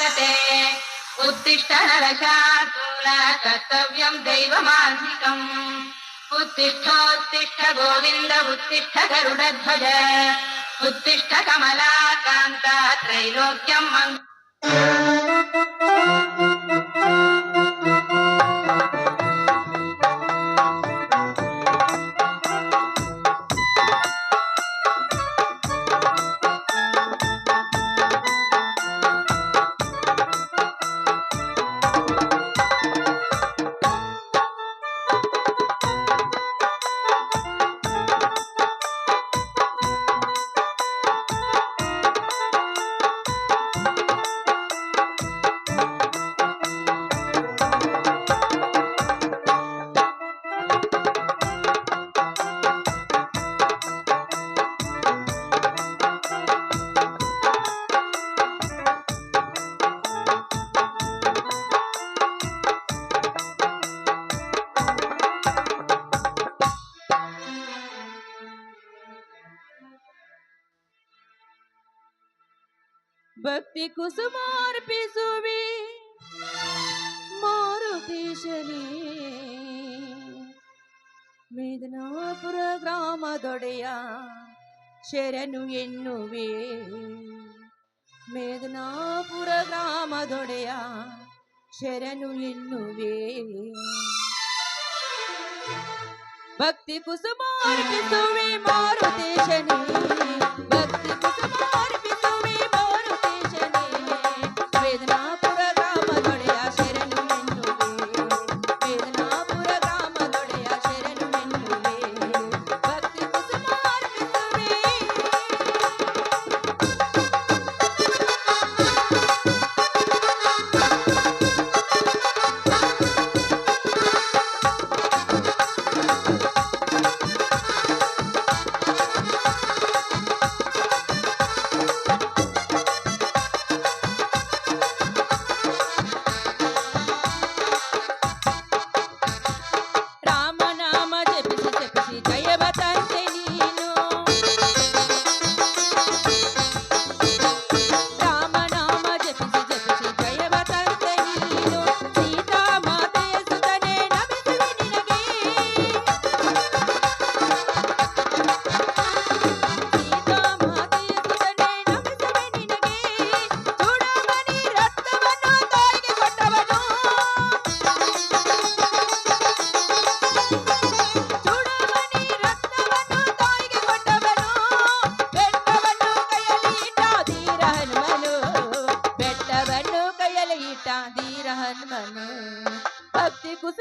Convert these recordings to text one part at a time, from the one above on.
वर्तते उत्तिष्ठ नरशार्दूल कर्तव्यं दैवमान्तिकम् उत्तिष्ठोत्तिष्ठ गोविन्द उत्तिष्ठ गरुडध्वज। उत्तिष्ठ कमलाकान्ता त्रैलोक्यम् ಭಕ್ತಿ ಕುಸುಮಾರ್ಪಿಸುವೆ ಮಾರುತೇಶನೇ ಮೇದನಾಪುರ ಗ್ರಾಮದೊಡೆಯ ಶರಣು ಎನ್ನುವೆ ಮೇದನಾಪುರ ಗ್ರಾಮದೊಡೆಯ ಶರಣು ಎನ್ನುವೆ ಭಕ್ತಿ ಕುಸುಮಾರ್ಪಿಸುವೆ ಮಾರುತೇಶನೇ ಭಕ್ತಿ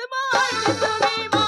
tomorrow to me.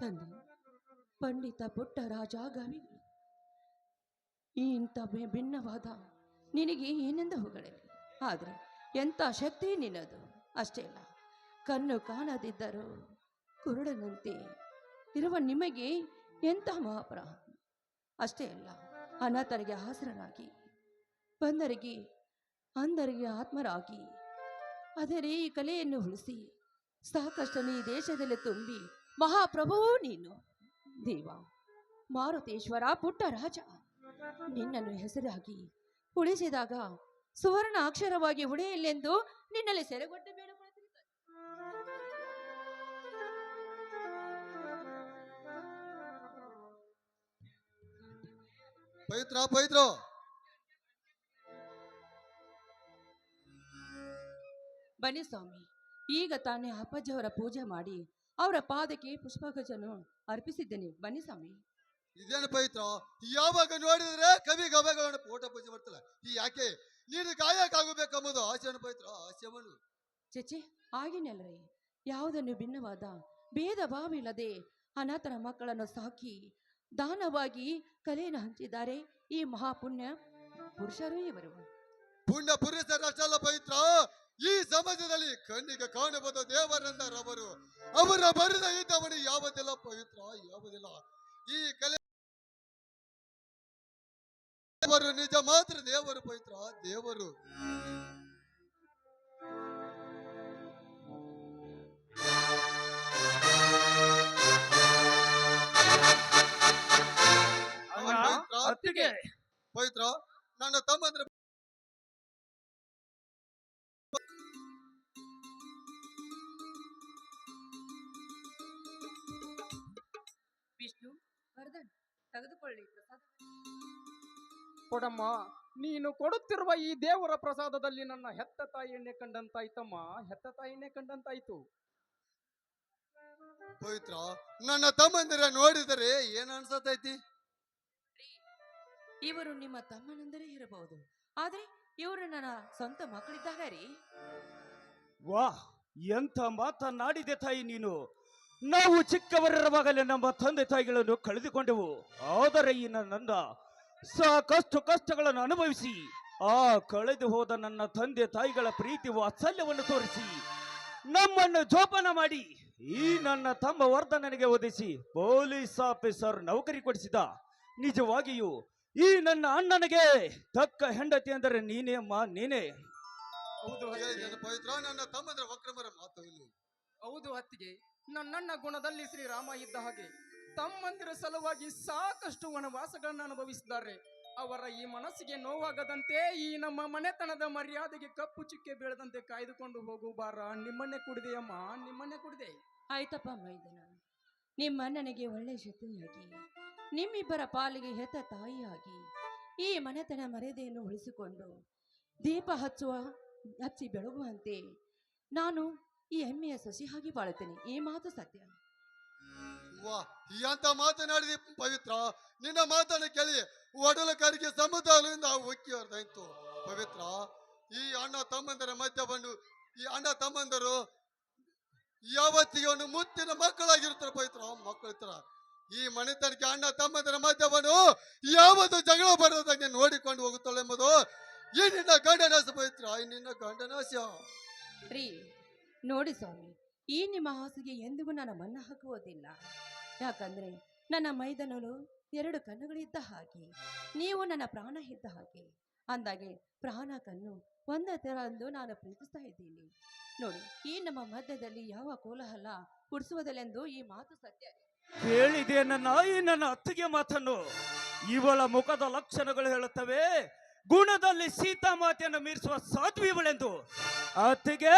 ತಂದೆ ಪಂಡಿತ ಪುಟ್ಟ ರಾಜ ಗವಿಗಳು ಈ ಇಂಥ ಭಿನ್ನವಾದ ನಿನಗೆ ಏನೆಂದ ಹೊಗಳಲಿ ಆದರೆ ಎಂಥ ಶಕ್ತಿ ನಿನ್ನದು? ಅಷ್ಟೇ ಅಲ್ಲ, ಕಣ್ಣು ಕಾಣದಿದ್ದರೂ ಕುರುಡನಂತೆ ಇರುವ ನಿಮಗೆ ಎಂಥ ಮಹಾಪ್ರ ಅಷ್ಟೇ ಅಲ್ಲ, ಅನಾಥರಿಗೆ ಹಾಸರನಾಗಿ ಬಂದರಿಗೆ ಅಂಧರಿಗೆ ಆತ್ಮರಾಗಿ ಅದರೇ ಈ ಕಲೆಯನ್ನು ಉಳಿಸಿ ಸಾಕಷ್ಟನ್ನು ಈ ದೇಶದಲ್ಲಿ ತುಂಬಿ ಮಹಾಪ್ರಭುವು ನೀನು. ದೇವ ಮಾರುತೇಶ್ವರ ಪುಟ್ಟ ರಾಜ ನಿನ್ನನ್ನು ಹೆಸರಾಗಿ ಉಳಿಸಿದಾಗ ಸುವರ್ಣ ಅಕ್ಷರವಾಗಿ ಉಳಿಯಲೆಂದು ನಿನ್ನಲ್ಲಿ ಸೆರೆಗೊಟ್ಟ ಬೇಡಕೊಳ್ತೀನಿ ಪವಿತ್ರ ಪವಿತ್ರ. ಬನ್ನಿ ಸ್ವಾಮಿ ಈಗ ತಾನೇ ಅಪ್ಪಾಜಿಯವರ ಪೂಜೆ ಮಾಡಿ ಅವರ ಪಾದಕ್ಕೆ ಪುಷ್ಪಗಜನು ಅರ್ಪಿಸಿದ್ದೇನೆ. ಬನ್ನಿ ಸ್ವಾಮಿ. ಇದೇನು ಪವಿತ್ರ? ಯಾವಾಗ ನೋಡಿದ್ರೆ ಕವಿ ಗವೆಗಳನ್ನ ಫೋಟೋ ಪೂಜೆ ಮಾಡ್ತಲ್ಲ ಈ ಯಾಕೆ? ನೀನು ಕಾಯಕ್ಕಾಗಬೇಕೆಂಬುದು ಆಚರಣೆ ಪವಿತ್ರ? ಆಸೆವನ್ನು ಚಚೆ ಆಗಿನಲ್ರಿ ಯಾವುದನ್ನು ಭಿನ್ನವಾದ ಭೇದ ಭಾವ ಇಲ್ಲದೆ ಅನಾಥರ ಮಕ್ಕಳನ್ನು ಸಾಕಿ ದಾನವಾಗಿ ಕಲೆಯನ್ನು ಹಂಚಿದ್ದಾರೆ ಈ ಮಹಾಪುಣ್ಯ ಪುರುಷರು ಇವರು. ಪುಣ್ಯ ಪುರುಷರಷ್ಟಲ್ಲ ಪವಿತ್ರ. ಈ ಸಮಾಜದಲ್ಲಿ ಕಣ್ಣಿಗೆ ಕಾಣಬಹುದು ದೇವರೆಂದರವರು ಅವರ ಬರದ ಇದ್ದವನು ಯಾವುದಿಲ್ಲ ಪವಿತ್ರ ಯಾವುದಿಲ್ಲ ಈ ಕಲೆ ದೇವರು ನಿಜ ಮಾತ್ರ ದೇವರು ಪವಿತ್ರ ದೇವರು. ಪವಿತ್ರ ನನ್ನ ತಮ್ಮಂದ್ರ ತೆಗೆದುಕೊಳ್ಳಿ ಪ್ರಸಾದ ಕೊಡಮ್ಮ ನೀನು ಕೊಡುತ್ತಿರುವ ಈ ದೇವರ ಪ್ರಸಾದದಲ್ಲಿ ನನ್ನ ಹೆತ್ತ ತಾಯಿಯನ್ನೇ ಕಂಡಂತಾಯ್ತಮ್ಮ. ಹೆತ್ತ ತಾಯಿಯನ್ನೇ ಕಂಡಂತಾಯ್ತು. ಪವಿತ್ರ ನನ್ನ ತಮ್ಮಂದಿರ ನೋಡಿದರೆ ಏನ್ ಅನ್ಸತೈತಿ? ಇವರು ನಿಮ್ಮ ತಮ್ಮನೆಂದರೆ ಇರಬಹುದು. ಆದ್ರೆ ಇವರು ನನ್ನ ಸ್ವಂತ ಮಕ್ಕಳಿದ್ದಾಗ ರೀ ವಾಹ್ ಎಂಥ ಮಾತನಾಡಿದೆ ತಾಯಿ ನೀನು. ನಾವು ಚಿಕ್ಕವರಿರುವಾಗಲೇ ನಮ್ಮ ತಂದೆ ತಾಯಿಗಳನ್ನು ಕಳೆದುಕೊಂಡೆವು. ಆದರೆ ಈ ನನ್ನ ಸಾಕಷ್ಟು ಕಷ್ಟಗಳನ್ನು ಅನುಭವಿಸಿ ಆ ಕಳೆದು ಹೋದ ನನ್ನ ತಂದೆ ತಾಯಿಗಳ ಪ್ರೀತಿ ವಾತ್ಸಲ್ಯವನ್ನು ತೋರಿಸಿ ನಮ್ಮನ್ನು ಜೋಪಾನ ಮಾಡಿ ಈ ನನ್ನ ತಮ್ಮ ವರ್ಧನನಿಗೆ ಒದಿಸಿ ಪೊಲೀಸ್ ಆಫೀಸರ್ ನೌಕರಿ ಕೊಡಿಸಿದ. ನಿಜವಾಗಿಯೂ ಈ ನನ್ನ ಅಣ್ಣನಿಗೆ ತಕ್ಕ ಹೆಂಡತಿ ಅಂದರೆ ನೀನೇ ಅಮ್ಮ ನೀನೇ. ಹೌದು ಹೇಳಿದ್ದೇನೆ ಪವಿತ್ರ ನನ್ನ ತಮ್ಮಂದ್ರ ವಕ್ರಮರ ಮಾತು ಇಲ್ಲಿ ಹೌದು ಅತ್ತಿಗೆ ನನ್ನಣ್ಣ ಗುಣದಲ್ಲಿ ಶ್ರೀರಾಮ ಇದ್ದ ಹಾಗೆ ತಮ್ಮಂದಿರ ಸಲುವಾಗಿ ಸಾಕಷ್ಟು ವನವಾಸಗಳನ್ನು ಅನುಭವಿಸಿದ್ದಾರೆ. ಅವರ ಈ ಮನಸ್ಸಿಗೆ ನೋವಾಗದಂತೆ ಈ ನಮ್ಮ ಮನೆತನದ ಮರ್ಯಾದೆಗೆ ಕಪ್ಪು ಚುಕ್ಕೆ ಬೀಳದಂತೆ ಕಾಯ್ದುಕೊಂಡು ಹೋಗು ಬಾರ. ನಿಮ್ಮನ್ನೇ ಕುಡಿದೆ ಅಮ್ಮ, ನಿಮ್ಮನ್ನೇ ಕುಡಿದೆ. ಆಯ್ತಪ್ಪ ಮೈದನ ನಿಮ್ಮ ನನಗೆ ಒಳ್ಳೆ ಶಕ್ತಿಯಾಗಿ ನಿಮ್ಮಿಬ್ಬರ ಪಾಲಿಗೆ ಹೆತ್ತ ತಾಯಿಯಾಗಿ ಈ ಮನೆತನ ಮರ್ಯಾದೆಯನ್ನು ಉಳಿಸಿಕೊಂಡು ದೀಪ ಹಚ್ಚುವ, ಹಚ್ಚಿ ಬೆಳಗುವಂತೆ ನಾನು ಈ ಹೆಮ್ಮೆಯ ಹಾಗೆ ಬಾಳುತ್ತೇನೆ. ಈ ಮಾತು ಸತ್ಯ. ವಾ ಅಂತ ಮಾತನಾಡಿದಿ ಪವಿತ್ರ? ನಿನ್ನ ಮಾತನ್ನು ಕೇಳಿ ಒಡಲ ಕರಿಗೆ ಸಮುದಾಯದಿಂದ ಉಕ್ಕಿ ಹೊರದಾಯ್ತು ಪವಿತ್ರ ಈ ಅಣ್ಣ ತಮ್ಮಂದರ ಮಧ್ಯ ಬಂದು ಈ ಅಣ್ಣ ತಮ್ಮಂದರು ಯಾವತ್ತಿಗೆ ಒಂದು ಮುತ್ತಿನ ಮಕ್ಕಳಾಗಿರ್ತಾರೆ ಪವಿತ್ರ ಮಕ್ಕಳಿರ್ತಾರ ಈ ಮನೆತನಕ್ಕೆ ಅಣ್ಣ ತಮ್ಮಂದರ ಮಧ್ಯ ಬಂದು ಯಾವತ್ತು ಜಗಳ ಬರೋದಂಗೆ ನೋಡಿಕೊಂಡು ಹೋಗುತ್ತಾಳೆ ಎಂಬುದು ಈ ನಿನ್ನ ಗಂಡನಾಶ ಪವಿತ್ರ ಈ ನಿನ್ನ ಗಂಡನಾಶ ರೀ ನೋಡಿ ಸ್ವಾಮಿ, ಈ ನಿಮ್ಮ ಹಾಸಿಗೆ ಎಂದಿಗೂ ನಾನು ಮನ್ನ ಹಾಕುವುದಿಲ್ಲ. ಯಾಕಂದ್ರೆ ನನ್ನ ಮೈದನಲು ಎರಡು ಕಣ್ಣುಗಳಿದ್ದ ಹಾಗೆ, ನೀವು ನನ್ನ ಪ್ರಾಣ ಇದ್ದ ಹಾಗೆ. ಅಂದಾಗೆ ಪ್ರಾಣ ಕಣ್ಣು ಒಂದ ತರ ಎಂದು ನಾನು ಪ್ರೀತಿಸ್ತಾ ಇದ್ದೀನಿ. ನೋಡಿ, ಈ ನಮ್ಮ ಮಧ್ಯದಲ್ಲಿ ಯಾವ ಕೋಲಾಹಲ ಕುಡಿಸುವುದಲ್ಲೆಂದು ಈ ಮಾತು ಸತ್ಯ ಹೇಳಿದೆ ನನ್ನ ಈ ನನ್ನ ಅತ್ತಿಗೆ ಮಾತನ್ನು. ಇವಳ ಮುಖದ ಲಕ್ಷಣಗಳು ಹೇಳುತ್ತವೆ. ಗುಣದಲ್ಲಿ ಸೀತಾ ಮಾತೆಯನ್ನು ಮೀರಿಸುವ ಸಾಧ್ವಿ ಇವಳೆಂದು ಅತ್ತಿಗೆ!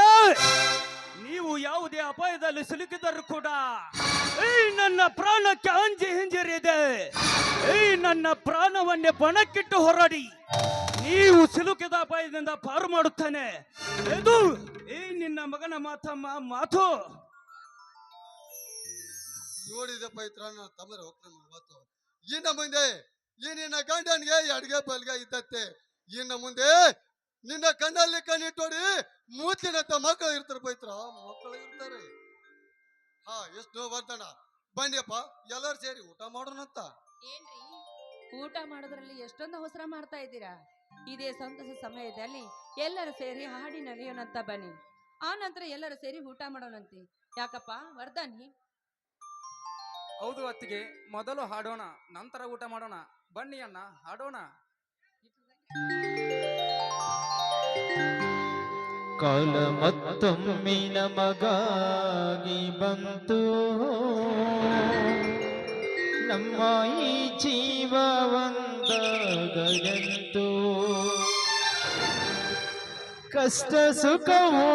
ನೀವು ಯಾವುದೇ ಅಪಾಯದಲ್ಲಿ ಸಿಲುಕಿದರೂ ಕೂಡ ಈ ನನ್ನ ಪ್ರಾಣಕ್ಕೆ ಅಂಜಿ ಹಿಂಜರಿದೆ ಈ ನನ್ನ ಪ್ರಾಣವನ್ನೇ ಬಣಕ್ಕಿಟ್ಟು ಹೊರಡಿ. ನೀವು ಸಿಲುಕಿದ ಅಪಾಯದಿಂದ ಪಾರು ಮಾಡುತ್ತೇನೆ. ಇದು ಈ ನಿನ್ನ ಮಗನ ಮಾತಮ್ಮ, ಮಾತು. ನೋಡಿದ ಪೈತ್ರ ತಮ್ಮರ ಹೋಗ್ತಾನೆ ಮಾತು. ಇನ್ನ ಮುಂದೆ ಈ ನಿನ್ನ ಗಂಡನ್ಗೆ ಅಡ್ಗೆ ಬಲ್ಗೆ ಇದ್ದತ್ತೆ ಇನ್ನ ಮುಂದೆ ನಿನ್ನ ಕಣ್ಣಲ್ಲಿ ಕಣ್ಣಿಟ್ಟೋಡಿ ಮೂತಿನಂತ ಮಕ್ಕಳು ಇರ್ತಾರೆ ಪೈತ್ರ ಮಕ್ಕಳು ಇರ್ತಾರೆ. ಹಾ ಎಷ್ಟು ಬರ್ತಾನ ಬನ್ನಿಯಪ್ಪ ಎಲ್ಲರೂ ಸೇರಿ ಊಟ ಮಾಡೋಣಂತ. ಏನ್ರಿ? ಊಟ ಮಾಡೋದ್ರಲ್ಲಿ ಎಷ್ಟೊಂದು ಹೊಸರ ಮಾಡ್ತಾ ಇದ್ದೀರಾ? ಇದೇ ಸಂತಸ ಸಮಯದಲ್ಲಿ ಎಲ್ಲರೂ ಸೇರಿ ಹಾಡಿ ನಲಿಯೋಣಂತ ಬನ್ನಿ. ಆ ನಂತರ ಎಲ್ಲರೂ ಸೇರಿ ಊಟ ಮಾಡೋಣಂತೆ. ಯಾಕಪ್ಪ? ವರ್ಧನಿ ಹೌದು ಅತ್ತಿಗೆ ಮೊದಲು ಹಾಡೋಣ ನಂತರ ಊಟ ಮಾಡೋಣ. ಬನ್ನಿ ಅಣ್ಣ ಹಾಡೋಣ. ಕಾಲ ಮತ್ತೊಮ್ಮೆ ನಮಗಾಗಿ ಬಂತು. ನಮ್ಮ ಈ ಜೀವವಂದಗಂತು ಕಷ್ಟ ಸುಖವೋ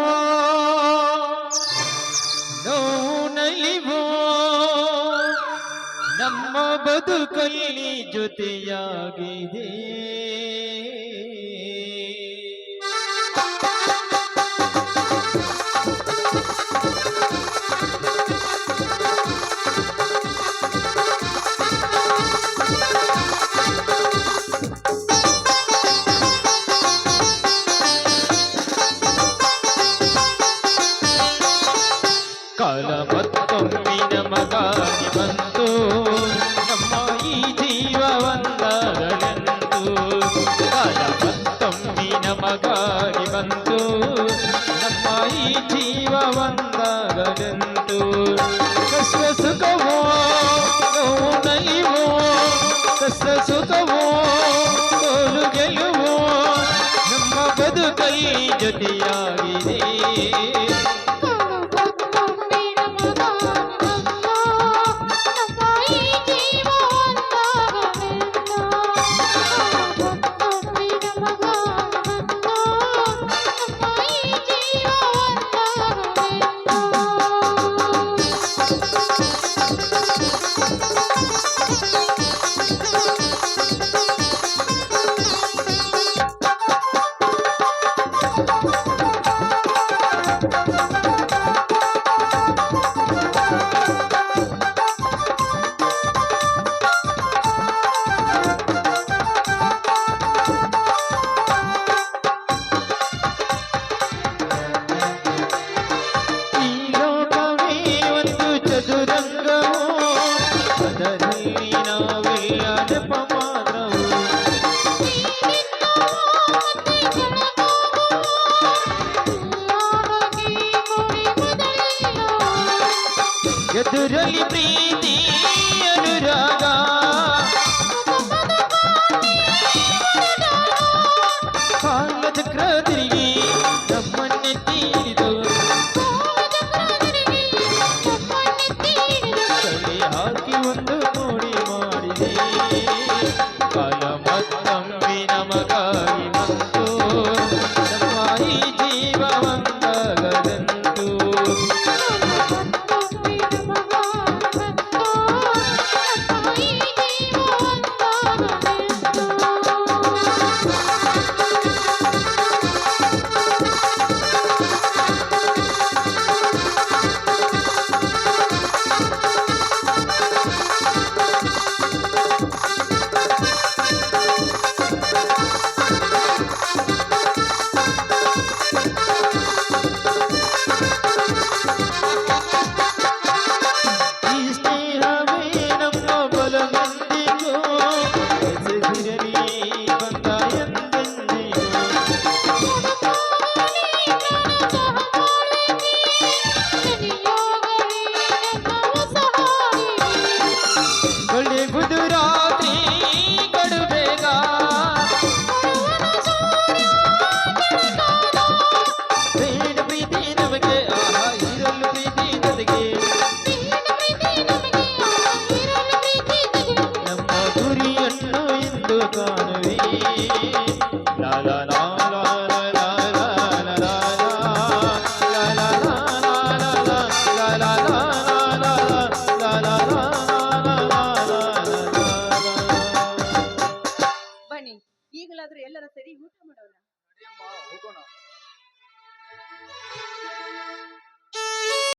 ನೋವು ನಲಿವೋ ನಮ್ಮ ಬದುಕಲ್ಲಿ ಜೊತೆಯಾಗಿದೆ. ਜੁਟਿਆਰੀ ਰੇ ಎದುರಲಿ ಪ್ರೀ